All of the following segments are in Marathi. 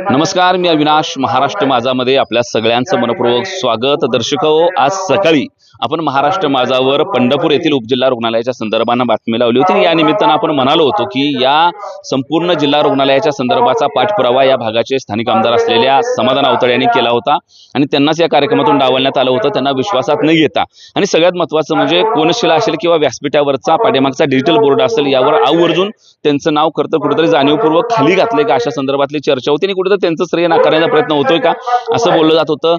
नमस्कार मी अविनाश महाराष्ट्र माझामध्ये आपल्या सगळ्यांचं मनपूर्वक स्वागत. दर्शक हो आज सकाळी आपण महाराष्ट्र माझावर पंढरपूर येथील उपजिल्हा रुग्णालयाच्या संदर्भानं बातमी लावली होती. या निमित्तानं आपण म्हणालो होतो की या संपूर्ण जिल्हा रुग्णालयाच्या संदर्भाचा पाठपुरावा या भागाचे स्थानिक आमदार असलेल्या समाधान अवतळे यांनी केला होता आणि त्यांनाच या कार्यक्रमातून डावलण्यात आलं होतं त्यांना विश्वासात न घेता. आणि सगळ्यात महत्वाचं म्हणजे कोनशिला असेल किंवा व्यासपीठावरचा पाठीमागचा डिजिटल बोर्ड असेल यावर आवर्जून त्यांचं नाव खरं तर कुठेतरी जाणीवपूर्वक खाली घातलंय का अशा संदर्भातली चर्चा होती आणि कुठेतरी त्यांचं श्रेय नाकारण्याचा प्रयत्न होतोय का? असं बोललं जात होतं.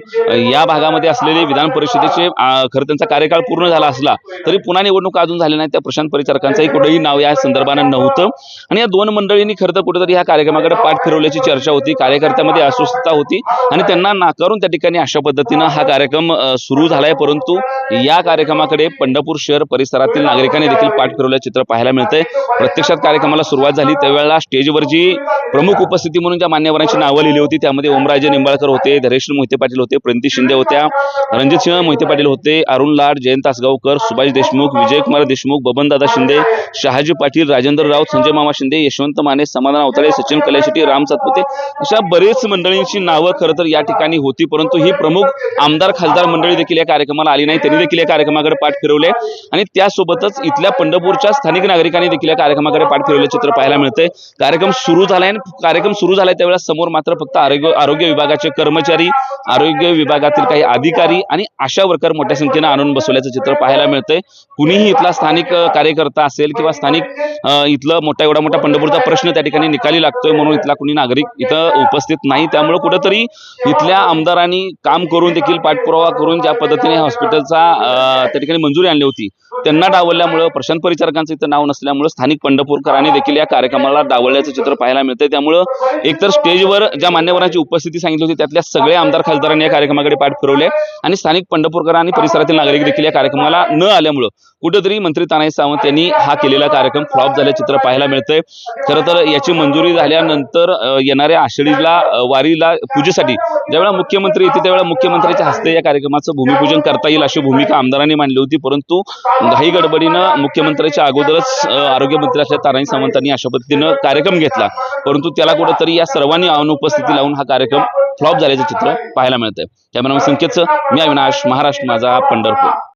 या भागामध्ये असलेले विधान परिषदेचे खरं त्यांचा कार्यकाळ पूर्ण झाला असला तरी पुन्हा निवडणूक अजून झाल्या नाही. त्या प्रशांत परिचारकांचंही कुठेही नाव या संदर्भानं नव्हतं. आणि या दोन मंडळींनी खरं तर कुठेतरी ह्या कार्यक्रमाकडे पाठ फिरवल्याची चर्चा होती कार्यकर्त्यामध्ये अस्वस्थता होती आणि त्यांना नाकारून त्या ठिकाणी अशा पद्धतीनं हा कार्यक्रम सुरू झालाय. परंतु या कार्यक्रमाकडे पंढरपूर शहर परिसरातील नागरिकांनी देखील पाठ फिरवल्या चित्र पाहायला मिळतंय. प्रत्यक्षात कार्यक्रमाला सुरुवात झाली. त्यावेळेला स्टेजवर जी प्रमुख उपस्थिती म्हणून ज्या मान्यवरांची नावं लिहिली होती. त्यामध्ये ओमराजे निंबाळकर होते धरेश्वर मोहिते पाटील होते प्रणती शिंदे होत्या रणजितसिंह मोहिते पाटील होते अरुण लाड जयंत तासगावकर सुभाष देशमुख विजयकुमार देशमुख बबनदादा शिंदे शहाजी पाटील राजेंद्र राऊत संजय मामा शिंदे यशवंत माने समाधान अवताळे सचिन कल्याशेट्टी राम सातपुते अशा बरेच मंडळींची नावं खरं तर या ठिकाणी होती. परंतु ही प्रमुख आमदार खासदार मंडळी देखील या कार्यक्रमाला आली नाही. त्यांनी देखील या कार्यक्रमाकडे पाठ फिरवले. आणि त्यासोबतच इथल्या पंढरपूरच्या स्थानिक नागरिकांनी देखील या कार्यक्रमाकडे पाठ फिरवले चित्र पाहायला मिळते कार्यक्रम सुरू झालाय कार्यक्रम सुरू झालाय त्यावेळेस समोर मात्र फक्त आरोग्य आरोग्य विभागाचे कर्मचारी आरोग्य विभागातील काही अधिकारी आणि आशा वर्कर मोठ्या संख्येनं आणून बसवल्याचं चित्र पाहायला मिळतंय. कुणीही इथला स्थानिक कार्यकर्ता असेल किंवा स्थानिक इथलं मोठा एवढा मोठा पंढरपूरचा प्रश्न त्या ठिकाणी निकाली लागतोय म्हणून इथला कुणी नागरिक इथं उपस्थित नाही. त्यामुळे कुठंतरी इथल्या आमदारांनी काम करून देखील पाठपुरावा करून ज्या पद्धतीने हॉस्पिटलचा त्या ठिकाणी मंजुरी आणली होती त्यांना डावल्यामुळं प्रशांत परिचारकांचं इथं नाव नसल्यामुळं स्थानिक पंढरपूरकरांनी देखील या कार्यक्रमाला डावल्याचं चित्र पाहायला मिळतंय. त्यामुळं एकतर स्टेजवर ज्या मान्यवरांची उपस्थिती सांगितली होती त्यातल्या सगळ्या आमदार खासदारांनी या कार्यक्रमाकडे पाठ फिरवले. आणि स्थानिक पंढरपूरकर आणि परिसरातील नागरिक देखील या कार्यक्रमाला न आल्यामुळं कुठेतरी मंत्री तानाजी सावंत यांनी हा केलेला कार्यक्रम फ्लॉप झाल्या चित्र पाहायला मिळतंय. खरं तर याची मंजुरी झाल्यानंतर येणाऱ्या आषाढीला वारीला पूजेसाठी ज्यावेळेला मुख्यमंत्री येते त्यावेळेला मुख्यमंत्र्यांच्या हस्ते या कार्यक्रमाचं भूमिपूजन करता येईल अशी भूमिका आमदारांनी मांडली होती. परंतु घाई गडबडीनं मुख्यमंत्र्यांच्या अगोदरच आरोग्यमंत्री असल्या ताराई सावंतांनी अशा पद्धतीनं कार्यक्रम घेतला. परंतु त्याला कुठंतरी या सर्वांनी अनुपस्थिती लावून हा कार्यक्रम फ्लॉप झाल्याचं चित्र पाहायला मिळतंय. कॅमेरामॅन संकेतचं मी अविनाश महाराष्ट्र माझा पंढरपूर.